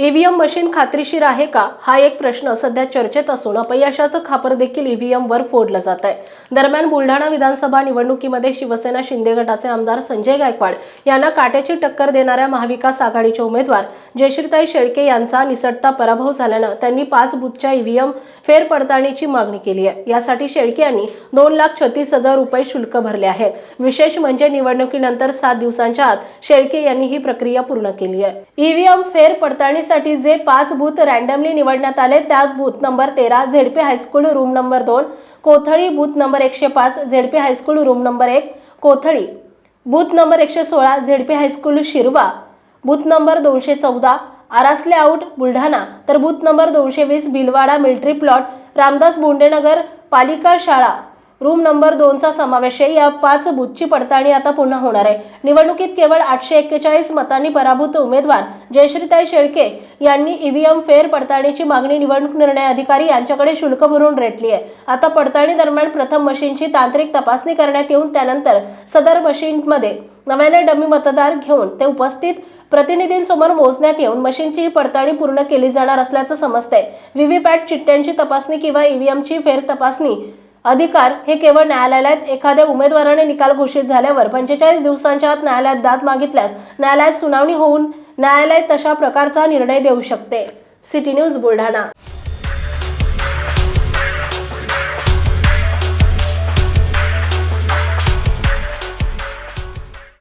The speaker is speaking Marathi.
ईव्हीएम मशीन खात्रीशीर आहे का? हा एक प्रश्न सध्या चर्चेत असून अपयशाचं खापर देखील ईव्हीएम वर फोडलं जात आहे. दरम्यान बुलढाणा विधानसभा निवडणुकीमध्ये शिवसेना शिंदे गटाचे आमदार संजय गायकवाड यांना काट्याची टक्कर देणाऱ्या महाविकास आघाडीचे उमेदवार जयश्रीताई शेळके यांचा निसटता पराभव झाल्यानं त्यांनी पाच बुथच्या ईव्हीएम फेरपडताळणीची मागणी केली आहे. यासाठी शेळके यांनी दोन लाख छत्तीस हजार रुपये शुल्क भरले आहेत. विशेष म्हणजे निवडणुकीनंतर सात दिवसांच्या आत शेळके यांनी ही प्रक्रिया पूर्ण केली आहे. ईव्हीएम फेर पडताळणीसाठी जे पाच बूथ रँडमली निवडण्यात आले त्यात बूथ नंबर तेरा ZP high school room number दोन कोथळी बूथ नंबर एकशे पाच झेडपी हायस्कूल रूम नंबर एक कोथळी. बूथ नंबर एकशे सोळा ZP high school Shirwa. Booth number दोनशे चौदा आरासले आऊट बुलढाणा. तर बूथ नंबर दोनशे वीस भिलवाडा मिल्ट्री प्लॉट रामदास बोंडेनगर पालिका शाळा. रूम नंबर दोनचा समावेश आहे. या पाच बूथची पडताळणी आता पुन्हा होणार आहे. निवडणुकीत केवळ आठशे एक्केचाळीस मतांनी पराभूत उमेदवार जयश्रीताई शेळके यांनी ईव्हीएम फेर पडताळणीची मागणी निवडणूक निर्णय अधिकारी यांच्याकडे शुल्क भरून रेटली आहे. आता पडताळणी दरम्यान प्रथम मशीनची तांत्रिक तपासणी करण्यात येऊन त्यानंतर सदर मशीनमध्ये नव्याने डमी मतदार घेऊन ते उपस्थित प्रतिनिधींसमोर मोजण्यात येऊन मशीनची ही पडताळणी पूर्ण केली जाणार असल्याचं समजतंय. व्हीव्हीपॅट चिठ्ठ्यांची तपासणी किंवा ईव्हीएमची फेर तपासणी अधिकार हे केवळ न्यायालयात एखाद्या उमेदवाराने निकाल घोषित झाल्यावर पंचेचाळीस दिवसांच्या आत न्यायालयात दाद मागितल्यास न्यायालयात सुनावणी होऊन न्यायालय तशा प्रकारचा निर्णय देऊ शकते. City news Buldhana.